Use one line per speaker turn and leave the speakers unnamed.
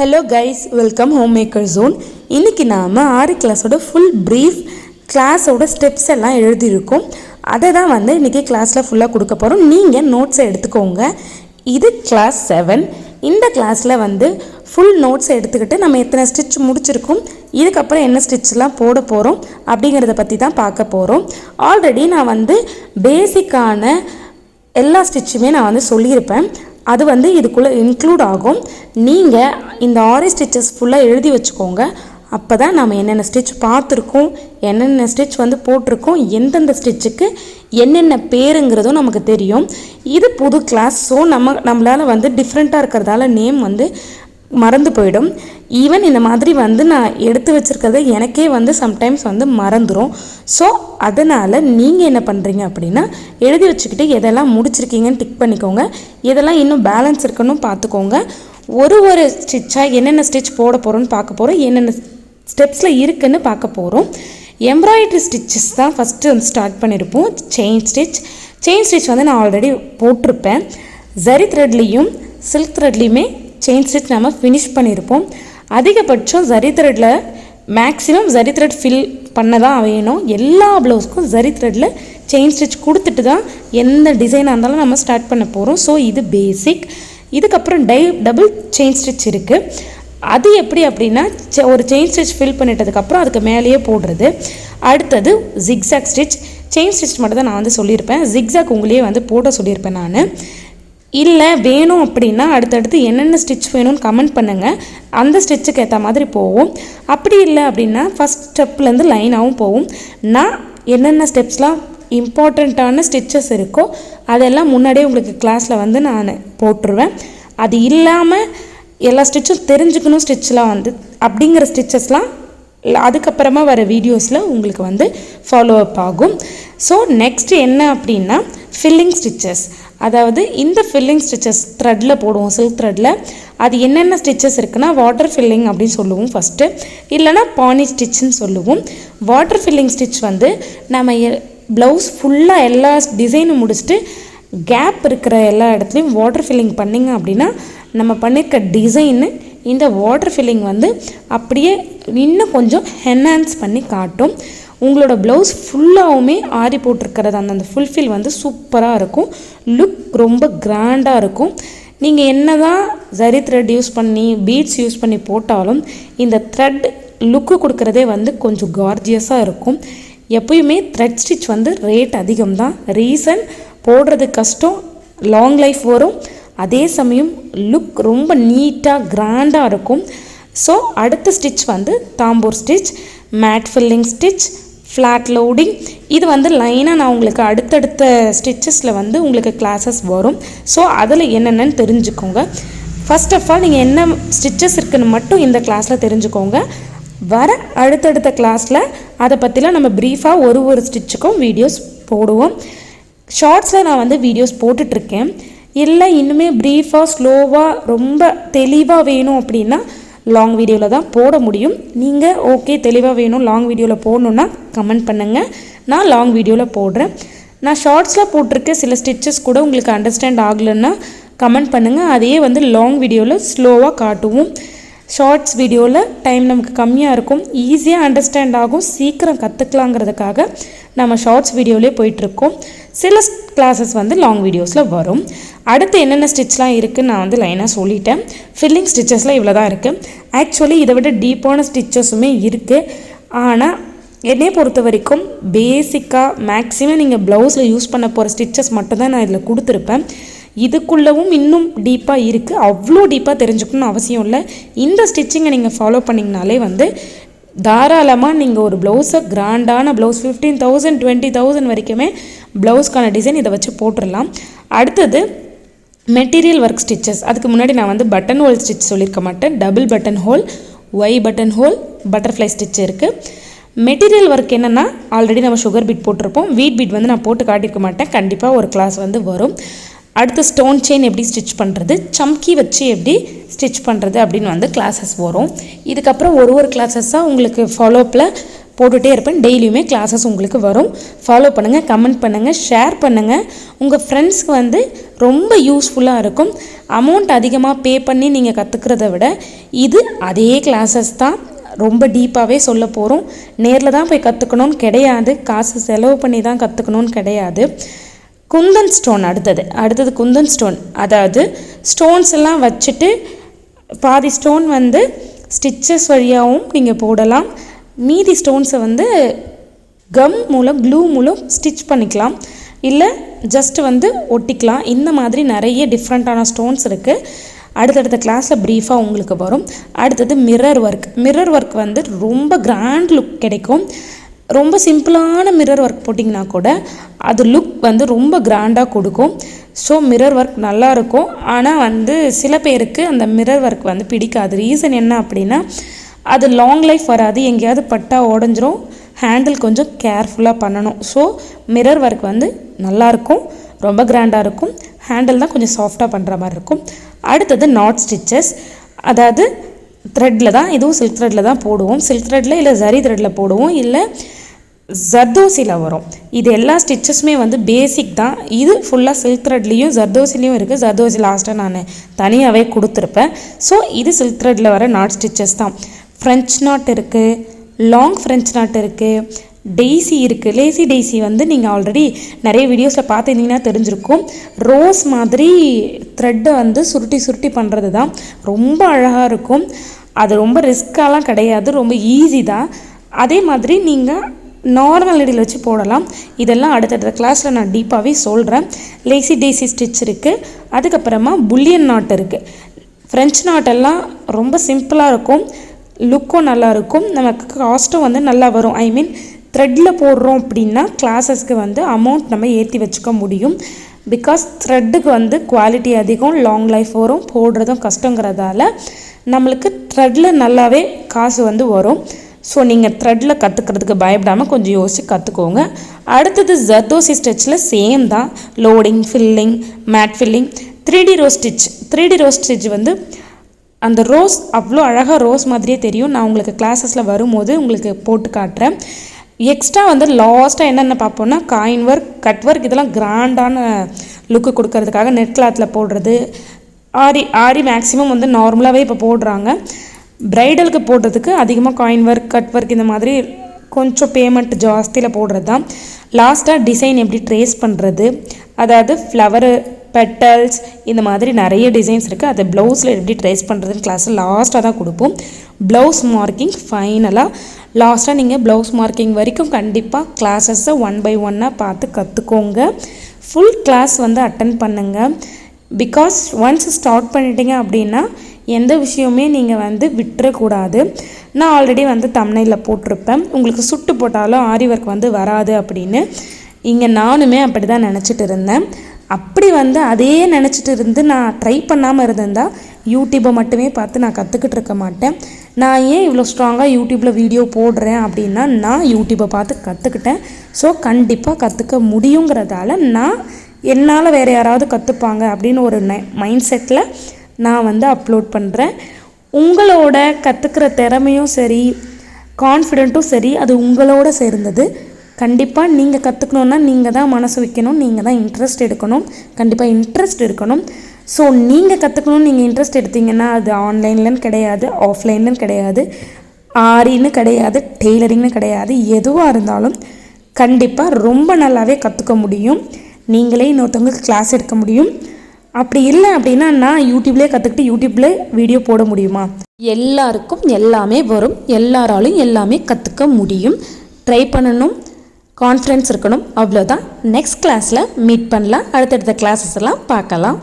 Hello guys welcome home maker zone இன்றைக்கி நாம் ஆறு கிளாஸோட ஃபுல் ப்ரீஃப் கிளாஸோட ஸ்டெப்ஸ் எல்லாம் எழுதியிருக்கோம். அதை தான் வந்து இன்றைக்கி கிளாஸில் ஃபுல்லாக கொடுக்க போகிறோம் நீங்கள் நோட்ஸை எடுத்துக்கோங்க. இது கிளாஸ் செவன் இந்த கிளாஸில் வந்து ஃபுல் நோட்ஸை எடுத்துக்கிட்டு நம்ம எத்தனை ஸ்டிச் முடிச்சிருக்கோம். இதுக்கப்புறம் என்ன ஸ்டிச்லாம் போட போகிறோம் அப்படிங்கிறத பற்றி தான் பார்க்க போகிறோம் ஆல்ரெடி நான் வந்து பேசிக்கான எல்லா ஸ்டிச்சுமே நான் வந்து சொல்லியிருப்பேன். அது வந்து இதுக்குள்ளே இன்க்ளூட் ஆகும். நீங்கள் இந்த ஆரி ஸ்டிச்சஸ் ஃபுல்லாக எழுதி வச்சுக்கோங்க. அப்போ தான் நம்ம என்னென்ன ஸ்டிச் பார்த்துருக்கோம் என்னென்ன ஸ்டிச் வந்து போட்டிருக்கோம் எந்தெந்த ஸ்டிச்சுக்கு என்னென்ன பேருங்கிறதும் நமக்கு தெரியும். இது புது கிளாஸ் ஸோ நம்ம நம்மளால் வந்து டிஃப்ரெண்ட்டாக இருக்கிறதால நேம் வந்து மறந்து போயிடும். ஈவன் இந்த மாதிரி வந்து நான் எடுத்து வச்சுருக்கிறத எனக்கே வந்து சம்டைம்ஸ் வந்து மறந்துடும் ஸோ அதனால் நீங்கள் என்ன பண்ணுறீங்க அப்படின்னா எழுதி வச்சுக்கிட்டு எதெல்லாம் முடிச்சிருக்கீங்கன்னு டிக் பண்ணிக்கோங்க. எதெல்லாம் இன்னும் பேலன்ஸ் இருக்குன்னு பார்த்துக்கோங்க. ஒரு ஒரு ஸ்டிச்சாக என்னென்ன ஸ்டிச் போட போகிறோன்னு பார்க்க போகிறோம் என்னென்ன ஸ்டெப்ஸில் இருக்குன்னு பார்க்க போகிறோம் எம்ப்ராய்டரி ஸ்டிச்சஸ் தான் ஃபஸ்ட்டு வந்து ஸ்டார்ட் பண்ணியிருப்போம் செயின் ஸ்டிச் செயின் ஸ்டிச் வந்து நான் ஆல்ரெடி போட்டிருப்பேன். ஜரி த்ரெட்லேயும் சில்க் த்ரெட்லேயுமே செயின் ஸ்டிச் நம்ம ஃபினிஷ் பண்ணியிருப்போம் அதிகபட்சம் ஜரி த்ரெட்டில் மேக்ஸிமம் ஜரி த்ரெட் ஃபில் பண்ண தான் வேணும். எல்லா ப்ளவுஸ்க்கும் ஜரி த்ரெட்டில் செயின் ஸ்டிச் கொடுத்துட்டு தான் எந்த டிசைனாக இருந்தாலும் நம்ம ஸ்டார்ட் பண்ண போகிறோம் ஸோ இது பேசிக் இதுக்கப்புறம் டை டபுள் செயின் ஸ்டிச் இருக்குது அது எப்படி அப்படின்னா ஒரு செயின் ஸ்டிச் ஃபில் பண்ணிட்டதுக்கப்புறம் அதுக்கு மேலேயே போடுறது. அடுத்தது ஜிக்ஸாக் ஸ்டிச் செயின் ஸ்டிச் மட்டும் தான் நான் வந்து சொல்லியிருப்பேன். ஜிக்ஸாக் உங்களையே வந்து போட சொல்லியிருப்பேன் நான். இல்லை வேணும் அப்படின்னா அடுத்தடுத்து என்னென்ன ஸ்டிச் வேணும்னு கமெண்ட் பண்ணுங்கள் அந்த ஸ்டிச்சுக்கு ஏற்ற மாதிரி போவோம். அப்படி இல்லை அப்படின்னா ஃபஸ்ட் ஸ்டெப்லேருந்து லைனாகவும் போகும். நான் என்னென்ன ஸ்டெப்ஸ்லாம் இம்பார்ட்டண்ட்டான ஸ்டிச்சஸ் இருக்கோ அதெல்லாம் முன்னாடியே உங்களுக்கு கிளாஸில் வந்து நான் போட்டுருவேன். அது இல்லாமல் எல்லா ஸ்டிச்சும் தெரிஞ்சுக்கணும் ஸ்டிச்லாம் வந்து. அப்படிங்கிற ஸ்டிச்சஸ்லாம் அதுக்கப்புறமா வர வீடியோஸில் உங்களுக்கு வந்து ஃபாலோ அப் ஆகும். ஸோ நெக்ஸ்ட் என்ன அப்படின்னா ஃபில்லிங் ஸ்டிச்சஸ் அதாவது இந்த ஃபில்லிங் ஸ்டிச்சஸ் த்ரெட்டில் போடுவோம் சில்க் த்ரெட்டில் அது என்னென்ன ஸ்டிச்சஸ் இருக்குன்னா வாட்டர் ஃபில்லிங் அப்படின்னு சொல்லுவோம் ஃபஸ்ட்டு இல்லைன்னா பானி ஸ்டிச்சுன்னு சொல்லுவோம். வாட்டர் ஃபில்லிங் ஸ்டிச் வந்து நம்ம ப்ளவுஸ் ஃபுல்லாக எல்லா டிசைனும் முடிச்சுட்டு கேப் இருக்கிற எல்லா இடத்துலையும் வாட்டர் ஃபில்லிங் பண்ணிங்க அப்படின்னா நம்ம பண்ணியிருக்க டிசைனு இந்த வாட்டர் ஃபில்லிங் வந்து அப்படியே இன்னும் கொஞ்சம் என்ஹான்ஸ் பண்ணி காட்டும். உங்களோட ப்ளவுஸ் ஃபுல்லாகவுமே ஆரி போட்டிருக்கிறது. அந்த அந்த ஃபுல்ஃபில் வந்து சூப்பராக இருக்கும். லுக் ரொம்ப கிராண்டாக இருக்கும். நீங்கள் என்ன தான் ஜரி த்ரெட் யூஸ் பண்ணி பீட்ஸ் யூஸ் பண்ணி போட்டாலும் இந்த த்ரெட் லுக்கு கொடுக்குறதே வந்து கொஞ்சம் கார்ஜியஸாக இருக்கும். எப்பயுமே த்ரெட் ஸ்டிச் வந்து ரேட் அதிகம் தான் ரீசன் போடுறது கஷ்டம் லாங் லைஃப் வரும். அதே சமயம் லுக் ரொம்ப நீட்டாக கிராண்டாக இருக்கும். ஸோ அடுத்த ஸ்டிச் வந்து tambour stitch mat filling stitch flat loading இது வந்து லைனாக நான் உங்களுக்கு அடுத்தடுத்த ஸ்டிச்சஸில் வந்து உங்களுக்கு கிளாஸஸ் வரும். ஸோ அதில் என்னென்னு தெரிஞ்சுக்கோங்க. ஃபஸ்ட் ஆஃப் ஆல் நீங்கள் என்ன ஸ்டிச்சஸ் இருக்குன்னு மட்டும் இந்த கிளாஸில் தெரிஞ்சுக்கோங்க. வர அடுத்தடுத்த கிளாஸில் அதை பற்றிலாம் நம்ம ப்ரீஃபாக ஒரு ஒரு ஸ்டிச்சுக்கும் வீடியோஸ் போடுவோம். ஷார்ட்ஸில் நான் வந்து வீடியோஸ் போட்டுட்ருக்கேன். இல்லை இன்னுமே ப்ரீஃபாக ஸ்லோவாக ரொம்ப தெளிவாக வேணும் அப்படின்னா லாங் வீடியோவில் தான் போட முடியும். நீங்கள் ஓகே தெளிவாக வேணும் லாங் வீடியோவில் போடணுன்னா கமெண்ட் பண்ணுங்கள் நான் லாங் வீடியோவில் போடுறேன். நான் ஷார்ட்ஸில் போட்டிருக்க சில ஸ்டிச்சஸ் கூட உங்களுக்கு அண்டர்ஸ்டாண்ட் ஆகலைன்னா கமெண்ட் பண்ணுங்கள் அதையே வந்து லாங் வீடியோவில் ஸ்லோவாக காட்டுவோம். ஷார்ட்ஸ் வீடியோவில் டைம் நமக்கு கம்மியாக இருக்கும். ஈஸியாக அண்டர்ஸ்டாண்ட் ஆகும். சீக்கிரம் கற்றுக்கலாங்கிறதுக்காக நம்ம ஷார்ட்ஸ் வீடியோவிலே போயிட்டுருக்கோம். சில கிளாஸஸ் வந்து லாங் வீடியோஸில் வரும். அடுத்து என்னென்ன ஸ்டிச்லாம் இருக்குதுன்னு நான் வந்து லைனாக சொல்லிட்டேன். ஃபில்லிங் ஸ்டிச்சஸில் இவ்வளோ தான் இருக்குது ஆக்சுவலி இதை விட டீப்பான ஸ்டிச்சஸுமே இருக்குது ஆனால் என்னையை பொறுத்த வரைக்கும் பேசிக்காக மேக்ஸிமம் நீங்கள் ப்ளவுஸில் யூஸ் பண்ண போகிற ஸ்டிச்சஸ் மட்டும்தான் நான் இதில் கொடுத்துருப்பேன். இதுக்குள்ளவும் இன்னும் டீப்பாக இருக்குது அவ்வளோ டீப்பாக தெரிஞ்சுக்கணும்னு அவசியம் இல்லை. இந்த ஸ்டிச்சிங்கை நீங்கள் ஃபாலோ பண்ணிங்கனாலே வந்து தாராளமாக நீங்கள் ஒரு ப்ளவுஸை கிராண்டான blouse fifteen thousand twenty thousand வரைக்குமே ப்ளவுஸ்க்கான டிசைன் இதை வச்சு போட்டுடலாம் அடுத்தது மெட்டீரியல் ஒர்க் ஸ்டிச்சஸ் அதுக்கு முன்னாடி நான் வந்து பட்டன் ஹோல் ஸ்டிச் சொல்லியிருக்க மாட்டேன். Double button hole Y button hole butterfly stitch இருக்குது மெட்டீரியல் ஒர்க் என்னென்னா ஆல்ரெடி நம்ம சுகர் பீட் போட்டிருப்போம். வீட் பீட் வந்து நான் போட்டு காட்டியிருக்க மாட்டேன். கண்டிப்பாக ஒரு கிளாஸ் வந்து வரும். அடுத்து ஸ்டோன் செயின் எப்படி ஸ்டிச் பண்ணுறது சம்கி வச்சு எப்படி ஸ்டிச் பண்ணுறது அப்படின்னு வந்து கிளாஸஸ் வரும். இதுக்கப்புறம் ஒரு ஒரு கிளாஸஸாக உங்களுக்கு ஃபாலோஅப்பில் போட்டுகிட்டே இருப்பேன். டெய்லியுமே கிளாஸஸ் உங்களுக்கு வரும். ஃபாலோ பண்ணுங்கள் கமெண்ட் பண்ணுங்கள் ஷேர் பண்ணுங்கள் உங்கள் ஃப்ரெண்ட்ஸ்க்கு வந்து ரொம்ப யூஸ்ஃபுல்லாக இருக்கும். அமௌண்ட் அதிகமாக பே பண்ணி நீங்கள் கற்றுக்கிறத விட இது அதே கிளாஸஸ் தான் ரொம்ப டீப்பாகவே சொல்ல போகிறோம் நேரில் தான் போய் கற்றுக்கணும்னு கிடையாது. காசு செலவு பண்ணி தான் கற்றுக்கணும்னு கிடையாது. குந்தன் ஸ்டோன் அடுத்தது. அடுத்தது குந்தன் ஸ்டோன். அதாவது ஸ்டோன்ஸ் எல்லாம் வச்சுட்டு பாதி ஸ்டோன் வந்து ஸ்டிச்சஸ் வழியாகவும் நீங்கள் போடலாம். மீதி ஸ்டோன்ஸை வந்து கம் மூலம் க்ளூ மூலம் ஸ்டிச் பண்ணிக்கலாம். இல்லை ஜஸ்ட் வந்து ஒட்டிக்கலாம். இந்த மாதிரி நிறைய டிஃப்ரெண்ட்டான ஸ்டோன்ஸ் இருக்குது அடுத்தடுத்த கிளாஸில் ப்ரீஃபாக உங்களுக்கு வரும். அடுத்தது மிரர் ஒர்க் மிரர் ஒர்க் வந்து ரொம்ப கிராண்ட் லுக் கிடைக்கும். ரொம்ப சிம்பிளான மிரர் ஒர்க் போட்டிங்கன்னா கூட அது லுக் வந்து ரொம்ப கிராண்டாக கொடுக்கும். ஸோ மிரர் ஒர்க் நல்லாயிருக்கும் ஆனால் வந்து சில பேருக்கு அந்த மிரர் ஒர்க் வந்து பிடிக்காது. ரீசன் என்ன அப்படின்னா அது லாங் லைஃப் வராது. எங்கேயாவது பட்டா உடஞ்சிரும். ஹேண்டில் கொஞ்சம் கேர்ஃபுல்லாக பண்ணணும். ஸோ மிரர் ஒர்க் வந்து நல்லாயிருக்கும் ரொம்ப கிராண்டாக இருக்கும். ஹேண்டில் தான் கொஞ்சம் சாஃப்டாக பண்ணுற மாதிரி இருக்கும். அடுத்தது நாட் ஸ்டிச்சஸ் அதாவது த்ரெட்டில் தான் இதுவும் சில்க் த்ரெட்டில் தான் போடுவோம். சில்க் த்ரெட்டில் இல்லை ஜரி த்ரெட்டில் போடுவோம். இல்லை ஜர்தோசியில் வரும். இது எல்லா ஸ்டிச்சஸுமே வந்து பேசிக் தான். இது ஃபுல்லாக சில்க் த்ரெட்லேயும் ஜர்தோசிலையும் இருக்குது ஜர்தோசி லாஸ்ட்டாக நான் தனியாகவே கொடுத்துருப்பேன். ஸோ இது சில்க் த்ரெட்டில் வர நாட் ஸ்டிச்சஸ் தான். ஃப்ரெஞ்ச் நாட் இருக்குது லாங் ஃப்ரெஞ்ச் நாட் இருக்குது டெய்ஸி இருக்குது லேசி டெய்ஸி வந்து நீங்கள் ஆல்ரெடி நிறைய வீடியோஸில் பார்த்துருந்தீங்கன்னா தெரிஞ்சிருக்கும். ரோஸ் மாதிரி த்ரெட்டை வந்து சுருட்டி சுருட்டி பண்ணுறது தான். ரொம்ப அழகாக இருக்கும். அது ரொம்ப ரிஸ்க்காலாம் கிடையாது. ரொம்ப ஈஸி தான். அதே மாதிரி நீங்கள் நார்மல் நெடில் வச்சு போடலாம். இதெல்லாம் அடுத்தடுத்த கிளாஸில் நான் டீப்பாகவே சொல்கிறேன் லேசி டேசி ஸ்டிச் இருக்குது அதுக்கப்புறமா புல்லியன் நாட் இருக்குது ஃப்ரெஞ்ச் நாட்டெல்லாம் ரொம்ப சிம்பிளாக இருக்கும். லுக்கும் நல்லாயிருக்கும் நமக்கு காஸ்ட்டும் வந்து நல்லா வரும். ஐ மீன் த்ரெட்டில் போடுறோம் அப்படின்னா கிளாஸஸ்க்கு வந்து அமௌண்ட் நம்ம ஏற்றி வச்சுக்க முடியும். பிகாஸ் த்ரெட்டுக்கு வந்து குவாலிட்டி அதிகம் லாங் லைஃப் வரும் போடுறதும் கஷ்டங்கிறதால நம்மளுக்கு த்ரெட்டில் நல்லாவே காசு வந்து வரும். ஸோ நீங்கள் த்ரெட்டில் கற்றுக்கிறதுக்கு பயப்படாமல் கொஞ்சம் யோசித்து கற்றுக்கோங்க அடுத்தது ஜர்தோசி ஸ்டிச்சில் சேம் தான். Loading filling mat filling three D rose stitch three D rose stitch வந்து அந்த ரோஸ் அவ்வளோ அழகாக ரோஸ் மாதிரியே தெரியும். நான் உங்களுக்கு கிளாஸஸில் வரும்போது உங்களுக்கு போட்டு காட்டுறேன். எக்ஸ்ட்ரா வந்து லாஸ்ட்டாக என்னென்ன பார்ப்போம்னா காயின் ஒர்க் கட் ஒர்க் இதெல்லாம் கிராண்டான லுக்கு கொடுக்கறதுக்காக நெட் கிளாத்தில் போடுறது. ஆரி ஆரி மேக்ஸிமம் வந்து நார்மலாகவே இப்போ போடுறாங்க. ப்ரைடலுக்கு போடுறதுக்கு அதிகமாக காயின் ஒர்க் கட் ஒர்க் இந்த மாதிரி கொஞ்சம் பேமெண்ட் ஜாஸ்தியில் போடுறது தான் லாஸ்ட்டாக டிசைன் எப்படி ட்ரேஸ் பண்ணுறது அதாவது ஃப்ளவரு பெட்டல்ஸ் இந்த மாதிரி நிறைய டிசைன்ஸ் இருக்குது அதை ப்ளவுஸில் எப்படி ட்ரேஸ் பண்ணுறதுன்னு கிளாஸில் லாஸ்ட்டாக தான் கொடுப்போம். ப்ளவுஸ் மார்க்கிங் ஃபைனலாக லாஸ்ட்டாக நீங்கள் ப்ளவுஸ் மார்க்கிங் வரைக்கும் கண்டிப்பாக கிளாஸஸை ஒன் பை ஒன்னாக பார்த்து கற்றுக்கோங்க ஃபுல் கிளாஸ் வந்து அட்டன் பண்ணுங்கள் பிகாஸ் ஒன்ஸ் ஸ்டார்ட் பண்ணிட்டீங்க அப்படின்னா எந்த விஷயமே நீங்கள் வந்து விட்டுறக்கூடாது. நான் ஆல்ரெடி வந்து தமிழில் போட்டிருப்பேன். உங்களுக்கு சுட்டு போட்டாலும் ஆரி ஒர்க் வந்து வராது அப்படின்னு. இங்கே நானுமே அப்படி தான் நினச்சிட்டு இருந்தேன். அப்படி வந்து அதே நினச்சிட்டு இருந்து நான் ட்ரை பண்ணாமல் இருந்திருந்தா யூடியூப்பை மட்டுமே பார்த்து நான் கற்றுக்கிட்டு இருக்க மாட்டேன். நான் ஏன் இவ்வளோ ஸ்ட்ராங்காக யூடியூப்பில் வீடியோ போடுறேன் அப்படின்னா நான் யூடியூப்பை பார்த்து கற்றுக்கிட்டேன் ஸோ கண்டிப்பாக கற்றுக்க முடியுங்கிறதால நான் என்னால் வேறு யாராவது கற்றுப்பாங்க அப்படின்னு ஒரு மைண்ட் செட்டில் நான் வந்து அப்லோட் பண்ணுறேன் உங்களோட கற்றுக்கிற திறமையும் சரி கான்ஃபிடென்ட்டும் சரி அது உங்களோட சேர்ந்தது. கண்டிப்பாக நீங்கள் கற்றுக்கணுன்னா நீங்கள் தான் மனசு வைக்கணும் நீங்கள் தான் இன்ட்ரெஸ்ட் எடுக்கணும். கண்டிப்பாக இன்ட்ரெஸ்ட் இருக்கணும். ஸோ நீங்கள் கற்றுக்கணும்னு நீங்கள் இன்ட்ரெஸ்ட் எடுத்தீங்கன்னா அது ஆன்லைன்லன்னு கிடையாது ஆஃப்லைன்லன்னு கிடையாது. ஆரின்னு கிடையாது டெய்லரிங்னு கிடையாது எதுவாக இருந்தாலும் கண்டிப்பாக ரொம்ப நல்லாவே கற்றுக்க முடியும். நீங்களே இன்னொருத்தவங்களுக்கு கிளாஸ் எடுக்க முடியும். அப்படி இல்லை அப்படின்னா நான் யூடியூப்லேயே கற்றுக்கிட்டு யூடியூப்லேயே வீடியோ போட முடியுமா? எல்லாருக்கும் எல்லாமே வரும். எல்லாராலும் எல்லாமே கற்றுக்க முடியும். ட்ரை பண்ணணும். கான்ஃபிடன்ஸ் இருக்கணும். அவ்வளோதான் நெக்ஸ்ட் கிளாஸில் மீட் பண்ணலாம். அடுத்தடுத்த கிளாஸஸ் எல்லாம் பார்க்கலாம்.